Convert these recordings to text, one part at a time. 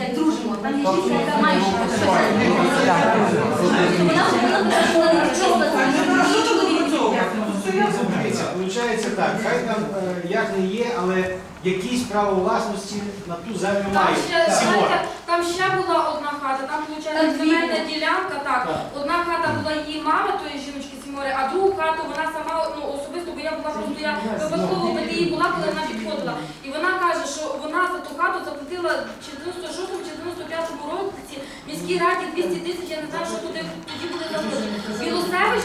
як дружимо. Там є жінка, яка має щось. Вона причому Дивіться, виходить так, хай там е, як не є, але якісь право власності на ту землю Там мають. ще, Сімора. знаєте, там ще була одна хата, там, Там виходить, дві земельна були. ділянка, так. Так. Одна хата була її мами, тої жіночки Сімори, а другу хату вона сама, ну, особисто, бо я була просто, я випадково в її була, коли вона підходила. І вона каже, що вона за ту хату заплатила чи 96 чи 95 році міській раді 200 тисяч, я не знаю, що туди тоді буде заплатити. Білосевич,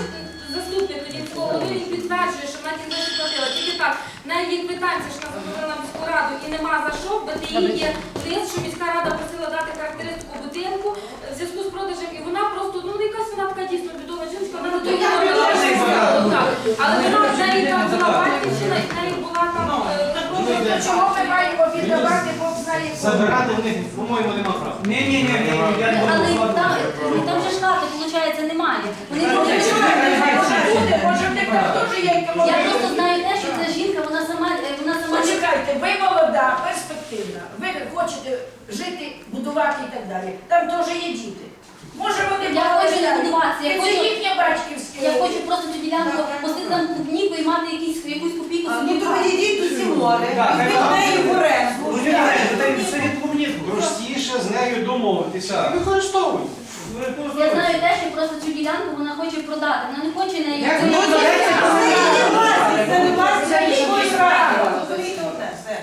заступник тоді міського голови, він підтверджує, що вона ті гроші платила. Тільки так, на її квитанції, що вона заплатила міську раду і нема за що, бо її є лист, що міська рада просила дати характеристику будинку в зв'язку з продажем, і вона просто, ну якась вона така дійсно бідова жінка, вона до того так. Але вона в неї там була батьківщина, і в неї була там е, То чого ми маємо віддавати, знає кому? Забирати в них, по-моєму, нема права. Ні, ні, ні, ні, я не Але буду там, там же ж хати, виходить, немає. Вони Ну, не не може бути, може в них там теж є Я просто знаю те, жінка, вона сама, е, вона сама Почекайте, ви молода, перспективна. Ви хочете жити, будувати і так далі. Там теж є діти. Може вони Я хочу не будуватися, я Це хочу- їхнє батьківське. Я хочу просто цю ділянку пустити там клубніку і мати якісь, якусь копійку собі. Ні, то відійдіть до Сімори, Так, так. неї в оренду. Ну, ні, ні, це від клубнітку. Простіше з нею домовитися. Використовуйте. Я знаю те, що просто цю ділянку вона хоче продати. Вона не хоче неї. Як ну, це не є це не власність, це її право.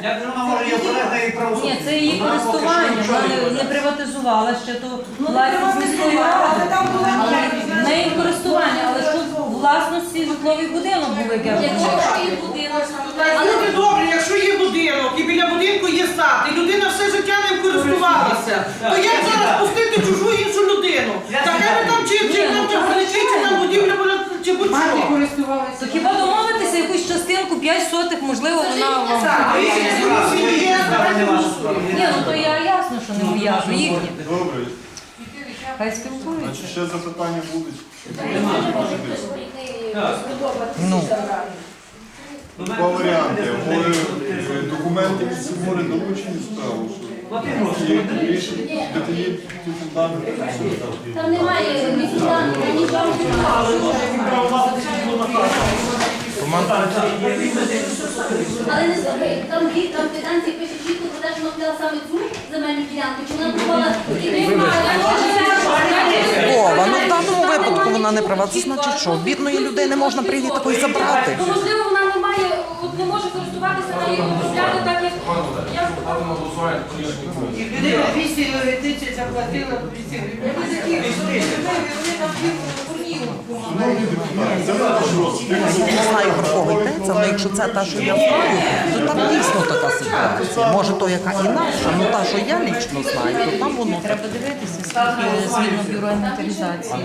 Як вона може її опередити і право? Ні, це її Вона поки що користування, нічого вона не не, не продає. приватизувала ще то Ну, власність власність. в неї користування, але ж тут власності житловий будинок був, як я вже Якщо є будинок, Але не добре, якщо є будинок і біля будинку є сад, і людина все життя ним користувалася, то як чи будь-що. Хіба домовитися якусь частинку 5 сотих, можливо, вона вам. Ні, ну то я ясно, що не моя. Добре. Хай спілкуються. Значить, ще запитання будуть. Ну. Два варіанти. Може, е, документи Сімори долучені справу, Плати гроші. там немає ні фінансів, ні нічого. Але не забий, там квитанції пише чітко про те, що вона купила саме цю земельну ділянку, чи вона купила і Вова, ну в даному випадку вона не права. Це значить, що бідної людини можна прийти такої забрати. Можливо, вона не має, не може користуватися нею, так, як я І людина 200 тисяч заплатила 200 гривень. Шановні депутати, це не знаю про кого але якщо це та, що я знаю, то там дійсно така ситуація. Може, то яка інакша, ну та, що я лічно знаю, то там воно. Треба дивитися, скільки згідно бюро інвентаризації.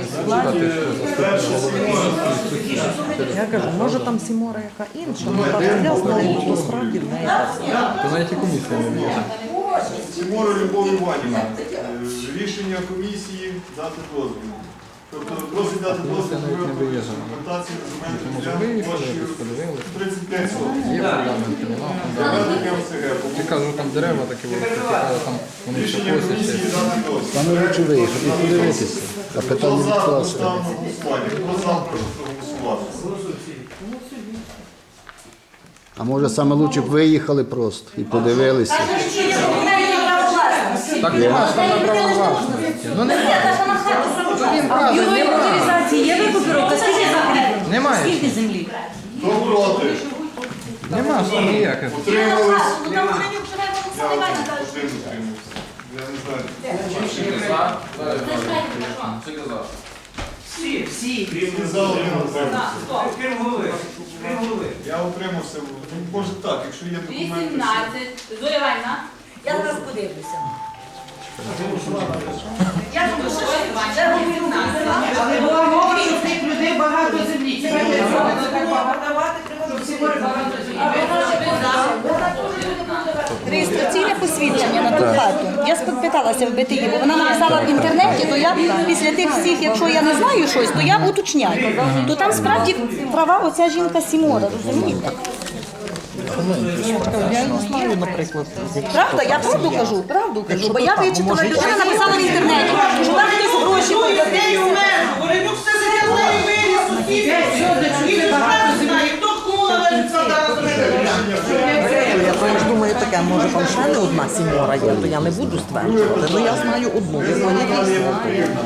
Я кажу, може там Сімора яка інша, ну та, що я знаю, то справді в неї. Сімора Любов Іванівна. Е, Рішення комісії дати дозвіл. Тобто просить дати на виготовлення документації на земельну ділянку площею 35 сотень. Для ведення ОСГ. Я кажу, там дерева такі були, там вони все Рішення комісії косяться. дати дозвіл. Там не лучше виїхати і подивитися, а Хто питання за, відкласти. поставимо голосування. Хто за, прошу проголосувати. А може саме лучше б виїхали просто і подивилися. Так нема ж там на право власності. Ну нема. Ну він каже, нема. інвентаризації є викупіровка? Скільки закріплено? Немає. Скільки землі? Хто проти? Нема ж там ніяких. Утримались? Я немає. один утримався. Я не знаю. Всі, всі. Крім не за один утримався. Крім голови. Крім голови. Я утримався. Ну, Може так, якщо є документи. 18. Зоя Іванівна. Я зараз подивлюся. Я думаю, що це Але була мова, що в тих людей багато землі. Це Давати Щоб треба всі багато землі. Реєстраційне посвідчення на ту хату. Я спиталася в БТІ, бо вона написала в інтернеті, то я після тих всіх, якщо я не знаю щось, то я уточняю. То там справді права оця жінка Сімора, розумієте? Я не знаю, наприклад. Правда, я правду кажу, правду кажу, бо я вичитала, людина я- написала в інтернеті, що там якісь гроші межу, Горенюк все нею виріс, сусіди. Багато знає, хто кому належить. Я ж думаю, таке, може там ще не одна сімора є, то я не буду стверджувати. Ну я знаю одну, я знаю.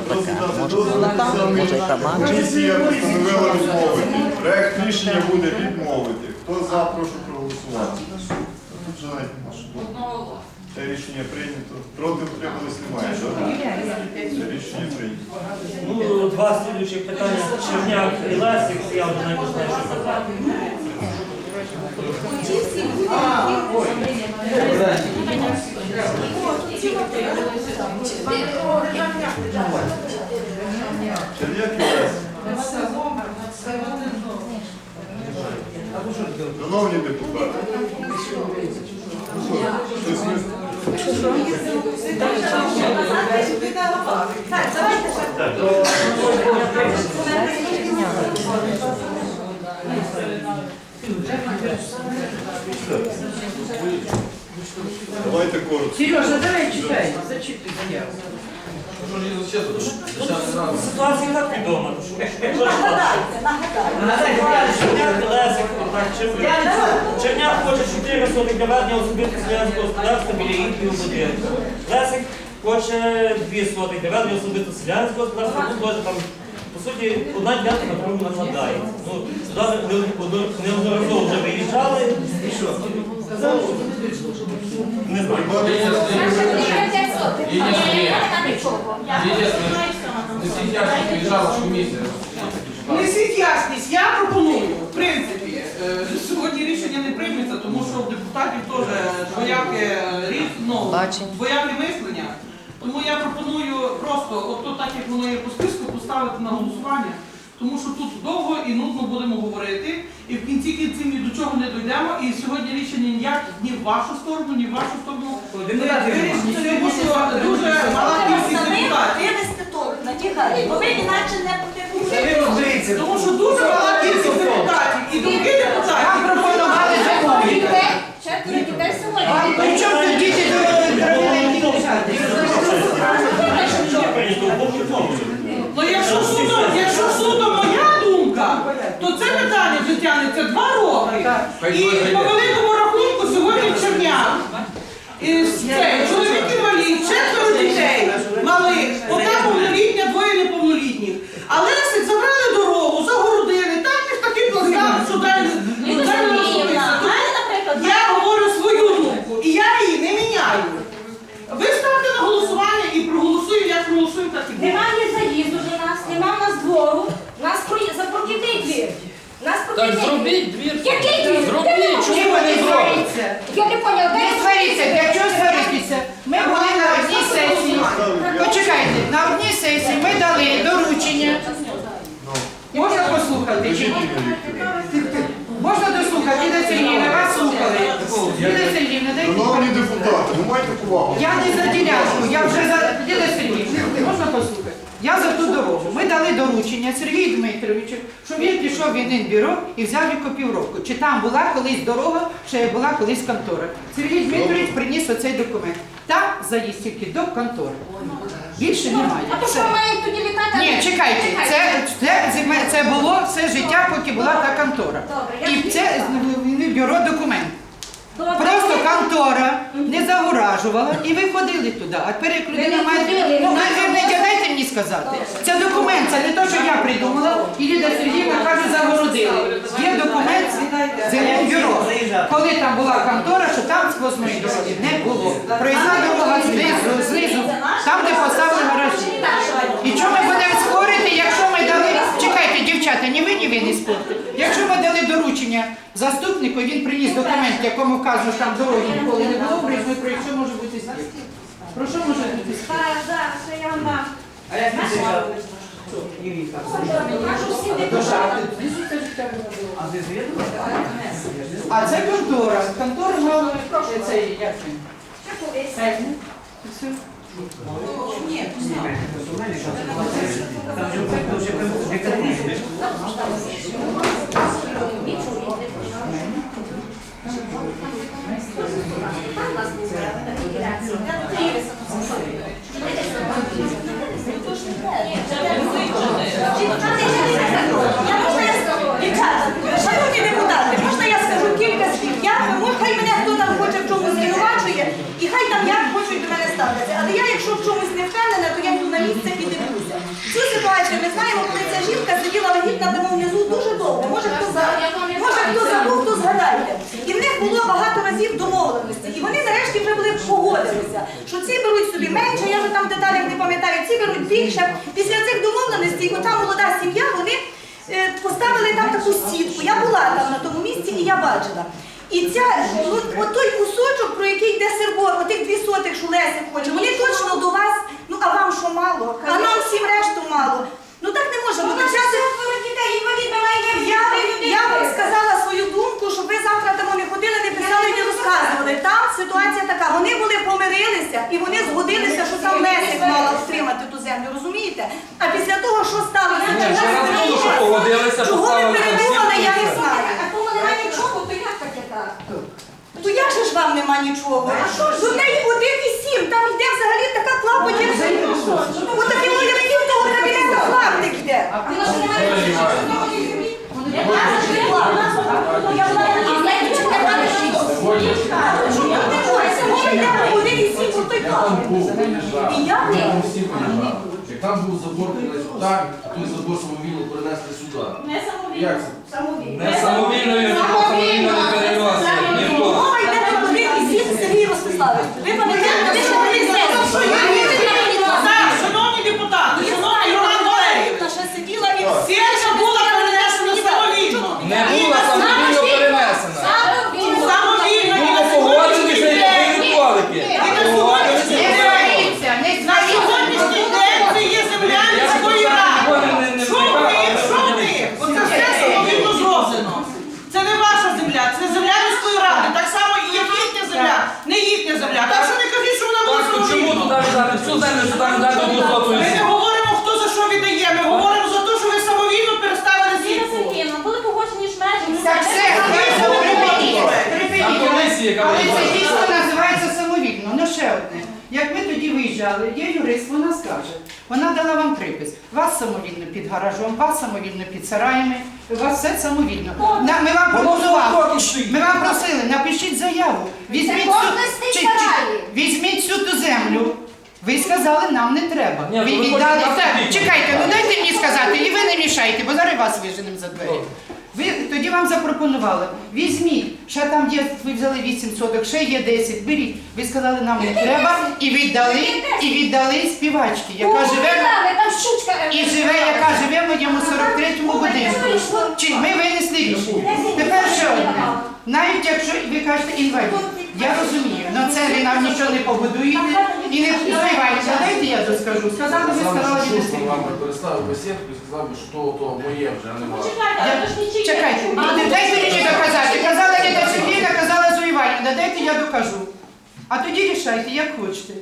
Таке, може вона там, може яка бачить. Комісія постановила відмовити. Проект рішення буде відмовити. Хто за, прошу Це рішення прийнято. Проти утримались немає, так? Це рішення прийнято. Ну, два слідуючих питання. Черняк і Лесик, я вже не знаю, що. Черняк і Лес. Шановні депутати. Давайте коротко. Сережа, давай читай, зачитуй заяву. Ситуація і так відома. Черняк, Лесик, так, Черняк. Черняк хоче 4 сотих для ведення особистого селянського господарства біля їхнього будинку. Лесик хоче 2 сотих для ведення особистого селянського господарства, тут теж там, по суті, одна ділянка на другу накладає. Ну, сюди ми неодноразово вже виїжджали. І що? Не знаю. Несіть ясність, я пропоную, в принципі, е, сьогодні рішення не прийметься, тому що в депутатів теж двояке різ- ну, двояке мислення. Тому я пропоную просто, от то так як воно є по списку, поставити на голосування, тому що тут довго і нудно будемо говорити, і в кінці кінців ні до чого не дійдемо, і сьогодні рішення ніяк ні в вашу сторону, ні в вашу сторону не вирішиться, тому що дуже мала кількість депутатів. Бо ви інакше не розберіться. Тому що дуже мала кількість депутатів. І думки депутатів. пропонували Четверо дітей сьогодні. Причому діти Ну роки. І по великому рахунку сьогодні Черняк. І це, чоловік інвалід, четверо дітей малих, одна повнолітня, двоє неповнолітніх. А Лесик забрали дорогу, загородили, так не в такий плацдарм, що далі Ну, далі Зрозуміло. розповісти. У мене, наприклад, Я говорю свою думку, і я її не міняю. Ви ставте на голосування і проголосую, як проголосую, так і буде. Немає заїзду до нас, нема в нас двору, нас про- за прохідний двір. Нас прохідний зробіть двір. Який двір? Зробіть, Чому ви не сваріться? Я не поняла, де Не сваріться, для чого сваритися? Ми були на одній сесії. Почекайте, на одній сесії ми дали доручення. Можна послухати чи ні? Можна дослухати, Ліда Сергіївна, вас слухали. Ліда Сергіївна, дайте. Шановні депутати, ну. Я не за ділянку, я вже за Ліда Сергіївна, можна послухати? Я за ту дорогу. Ми дали доручення Сергію Дмитровичу, щоб він пішов в Інбюро і взяв і копівровку. Чи там була колись дорога, чи була колись контора. Сергій Дмитрович приніс оцей документ. Там заїзд тільки до контори. Більше немає. А то що маємо тоді літати? Ні, чекайте, це, це, це було все життя, поки була та контора. І це бюро документ. Просто контора не загоражувала і ви ходили туди. А тепер як людина має. Ну, ви ви дайте мені сказати. Це документ, це не те, що я придумала. І Ліда Сергіївна каже, загородили. Є документ з бюро. Коли там була контора, що там сквозної дороги не було. Проїзна дорога знизу, знизу, там, де поставили гаражі. І що ми будемо спорити, якщо ми дали. Чекайте, дівчата, ні ви, ні ви не спорите. Якщо ми дали доручення заступнику, він приніс документ, в якому вказано, що там дороги ніколи не було, проїзної, про що може бути слід? Про що може бути слід? Зараз, зараз, що я вам дам. Кажу всім депутатам. А це контора. Контора мала цей, як він? Що колись? оскаржитися. Але я, якщо в чомусь не впевнена, то я йду на місце і дивлюся. Цю ситуацію ми знаємо, коли ця жінка сиділа вагітна там внизу дуже довго. Може хто за- може хто забув, то згадайте. І в них було багато разів домовленості. І вони нарешті вже були що ці беруть собі менше, я вже там в деталях не пам'ятаю, ці беруть більше. Після цих домовленостей, ота молода сім'я, вони е, поставили там таку сітку. Я була там на тому місці і я бачила. І ця, от той кусочок, про який йде сербор, отих дві сотих, що Лесик хоче, вони точно до вас, ну а вам що мало? А нам всім решту мало. Ну так не може бути. Ця дітей, інвалід, я, би- я би сказала свою думку, щоб ви завтра там не ходили, не писали, не розказували. Там ситуація така. Вони були помирилися і вони згодилися, що сам Лесик мала отримати ту землю, розумієте? А після того, що сталося, Ні, вже раз було, що погодилися, чого ви поставили там я не знаю. А кому нема нічого, то як таке так? То як же ж вам нема нічого? До неї один і сім, там йде взагалі така клапоть, як Ось такий уявлів того кабінету клаптик йде. І я Як там був забор так, той забор самовільно перенесли сюди. не Як самовільно. це? Самовільно. Не самовільно, не переносить. Ніхто. Мова йде про один і сім Сергій Ростиславович. Ви пам'ятаєте, ви ще не Так, шановні депутати, шановні Роман Валерійович, ще сиділа і Сєржа була перенесена самовільно. Не була самовільно перенесена. Самовільно. Було погодженіше і робили колики. Погодилися і Не робили. сваріться, не На сваріться. сьогоднішній день це є земля міської ради. Що ви, що ви? Оце все самовільно зроблено. Це не ваша земля, це земля міської ради. Так само і як їхня земля, не їхня земля. Так що не кажіть, що вона була Так, то чому самовільна. туди віддати всю землю, сюди віддати одну соту і Ми не всі? говоримо, хто за що віддає. Ми говоримо за те, що ви самовільно переставили сітку. були погоджені ж межі. Так все, припиніть, Там припиніть. комісія, яка Але це дійсно називається самовільно. Ну ще одне. Як ми тоді виїжджали, є юрист, вона скаже. Вона дала вам припис. Вас самовільно під гаражом, вас самовільно під сараями, вас все самовільно. На- Ми вам пропонували, ми вам просили, напишіть заяву. Візьміть цю, чи- чи- візьміть цю ту землю. Ви сказали, нам не треба. Ні, Ви ви віддали. хочете нас Так, купити. чекайте, ну дайте мені сказати, і ви не мішайте, бо зараз вас виженемо за двері. Ви тоді вам запропонували, візьміть, ще там є, ви взяли 8 соток, ще є 10, беріть. Ви сказали, нам не треба, і віддали, і віддали співачки, яка живе, Там щучка. е, і живе, яка живе в моєму 43-му будинку. Чи ми винесли рішення? Тепер ще одне. Навіть якщо ви кажете інвалід, я розумію, на це ви нам нічого не побудуєте і не співаєте. Дайте я доскажу. Сказали, ви сказали, Що віднесли. вам переставив бесідку і сказав, би, що то, то моє вже а не ваше. Я- Чекайте, не дайте мені доказати. Казала Ліда Сергійна, казала Зоя дайте я докажу. А тоді рішайте, як хочете.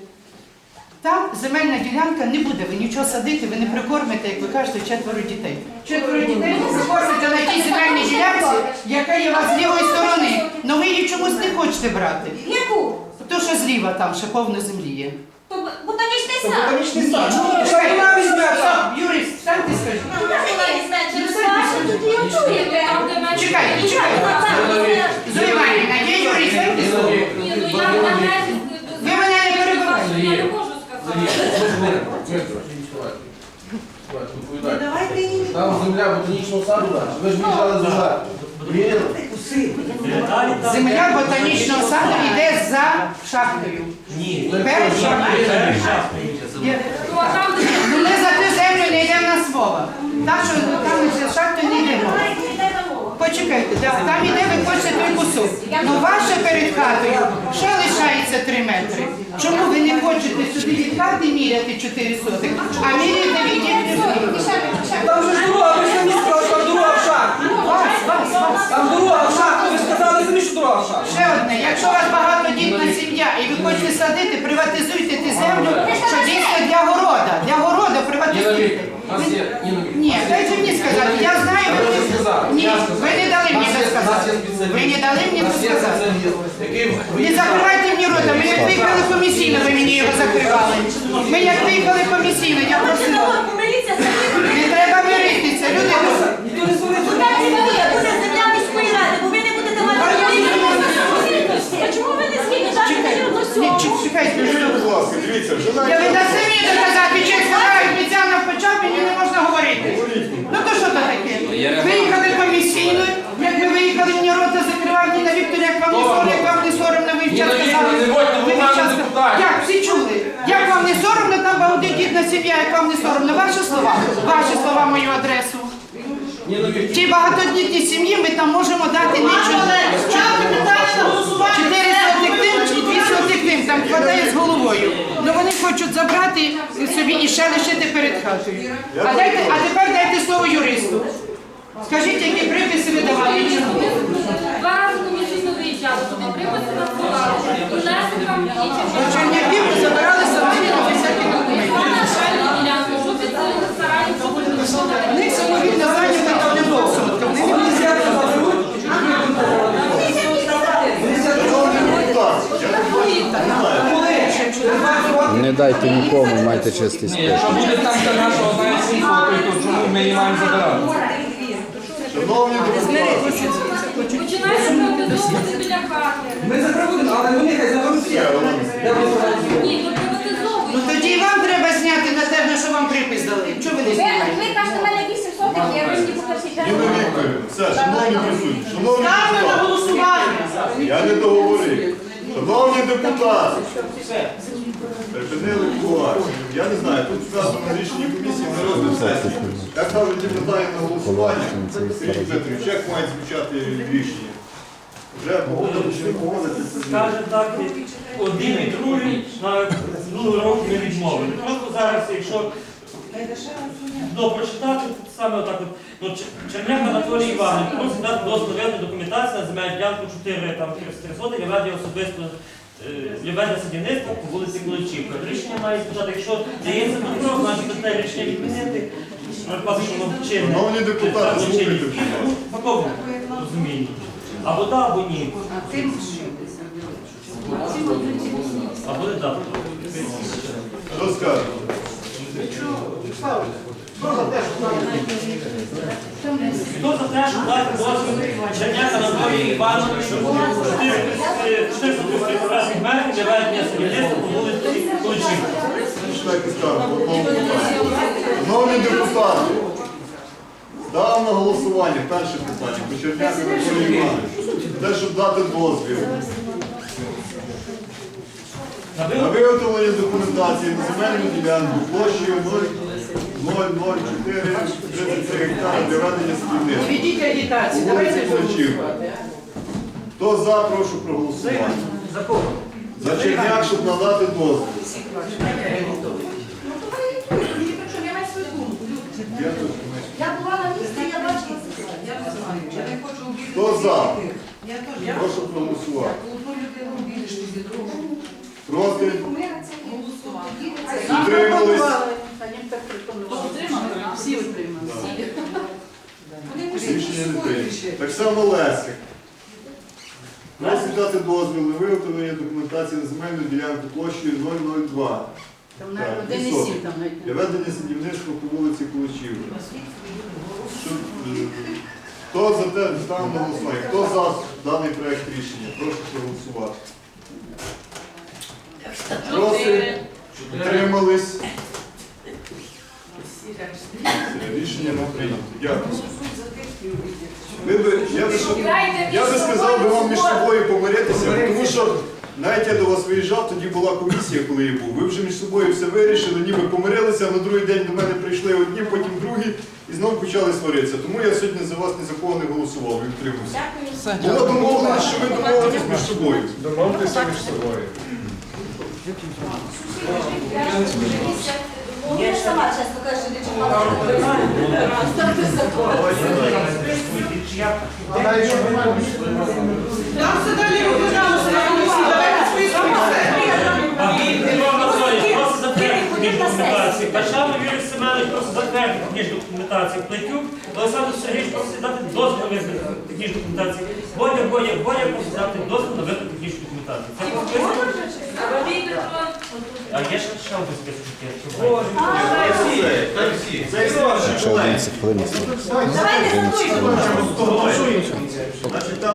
Там земельна ділянка не буде, ви нічого садити, ви не прикормите, як ви кажете, четверо дітей. Четверо дітей ви прикормите на тій земельній ділянці, яка є у вас з лівої сторони. але ви її чомусь не хочете брати. Яку? То, що зліва там ще повно землі є. Ботанічний сад. Ботанічний сад. Юрист, встаньте скажіть. Де межі- Чекайте, чекайте. Зоя Іванівна, є юрист, встаньте слово. Ні, ну я на межі Ви мене не перебивайте. Я не можу сказати. Там земля ботанічного саду. Ви ж виїжджали з там- Земля ботанічного саду йде за шахтою. Ні. Перед шахтою. Ну, Ну ми за ту землю не йдемо на слово. Так що там за шахтою не йдемо. Почекайте, там іде, ви хочете той кусок. Ну ваше перед хатою ще лишається 3 метри. Чому ви хочете сюди від хати міряти 4 сотих, а міряти від дітей? Там же ж дорога, ви ж самі сказали, там дорога в шахту. Вас, вас, вас. Там дорога в шахту, ви ж сказали самі, що дорога в шахту. Ще одне, якщо у вас багатодітна сім'я і ви хочете садити, приватизуйте цю землю, що дійсно для города. Для города Вікторівна. Ні, дайте мені сказати, я знаю, ви вже сказав. Ні, Я сказав. ви не дали мені це сказати. Ви не дали мені це сказати. Не закривайте мені рота, ми як виїхали комісійно, ви мені його закривали. Ми як виїхали комісійно, я просила. Не треба миритися, люди. Чому ви не скільки Чекайте, Будь ласка, дивіться, вже навіть... дасте мені доказати, чи сказають Міцяна в почав, мені не можна говорити. Ну то що то таке? Виїхали комісійно, як ви виїхали, мені рота закривав Ніна Вікторія, як вам не соромно, як вам не соромно, ви вчасно Ніна сказали. Вікторівна, не будьте Ви Як, всі чули? Як вам не соромно, там багатодітна сім'я, як вам не соромно? Ваші слова, ваші слова мою адресу. Ті багатодітні сім'ї ми там можемо дати нічого. Чотири сотих тим чи дві сотих тим, там хватає з головою. Ну вони хочуть забрати собі і ще лишити перед хатою. А, дайте, а тепер дайте слово юристу. Скажіть, які приписи ви давали? чому? Туди. І До ви забирали всякі документи. Що під що В них не. Вони дайте нікому, майте чистий Ні, спокій. якщо буде там та наша одна цифра, то чому ми її маємо забирати? шановні депутати, Починається приватизовувати біля хати. Ми це проводимо, але вони хай заберуть. Все, Олена. Ні, то приватизовують. Ну тоді і вам треба зняти на те, що вам припис дали. Чого ви не Ви, знімаєте? ви кажете, мене 8 сотих, я вийшли по першій Вікторівна, все, шановні присутні, шановні Ставте на депутати, голосування. я не договорив. Шановні депутати, припинили кулуар. Я не знаю, тут сказано на рішенні комісії на розгляд сесії. Як ставлять ті питання на голосування, Сергій Петрович, як мають звучати рішення? Вже погодили чи не погодити? це Скаже так, один і другий на другий року не відмовили. Просто зараз, якщо ну, прочитати саме отак от, ну, Черняк Анатолій Іванович просить дати дозвіл на документацію на земельну ділянку 4 там 3 сотих для ведення особисто е, для по вулиці Куличівка. Рішення має звучати, якщо дається добро, значить це рішення відмінити. Що. Шановні депутати, слухайте, В такому розумінні. Або так, або ні. Або не так. Що скажете? Хто за те, щоб дати дозвіл Черняк Анатолію Івановичу 430 для ведення по вулиці питанню. Шановні депутати, ставимо на голосування перше питання. Почерняк Анатолій Іванович. Те, щоб дати дозвіл на виготовлення документації на земельну ділянку площею 0,004 33 гектари для ведення. Ведіть агітацію, Куличівка. Хто за, прошу проголосувати. За кого? За Черняк, щоб надати дозвіл. Я була на місці, я бачила це. Хто за? Прошу проголосувати. Проти? Утримались? Всі утримали. Рішення не прийнято. Так само Лесик. Дозвіл на виготовлення документації на земельну ділянку площею 002. Там Так, навіть один і сім там навіть. Для ведення садівництва по вулиці Куличівка. Е, Хто за те, ставимо на голосування. Хто за даний проект рішення? Прошу проголосувати. Проти? Утримались? Рішення не прийнято. Дякую. Ви би- я, би, я би сказав би вам між собою помиритися, тому що навіть я до вас виїжджав, тоді була комісія, коли я був. Ви вже між собою все вирішили, ніби помирилися, а на другий день до мене прийшли одні, потім другі і знову почали сваритися. Тому я сьогодні за вас незаконно не голосував і втримався. Було домовлено, що ви домовитесь між собою. Домовтеся між собою. Я сама, чесно кажучи, не. Там все далі розглянулося на комісії, давайте свої Іван Анатолійович просить документацію. Качанов Юрій Семенович просить затвердити технічну документацію. Плетюк Олександр Сергійович просить дати дозвіл на визнання технічної документації. Боня, Боня, Боня просить дати дозвіл на визнання технічної документації. Це. А є ще ще один список. який я Це Ще 11 хвилин. Давайте за той.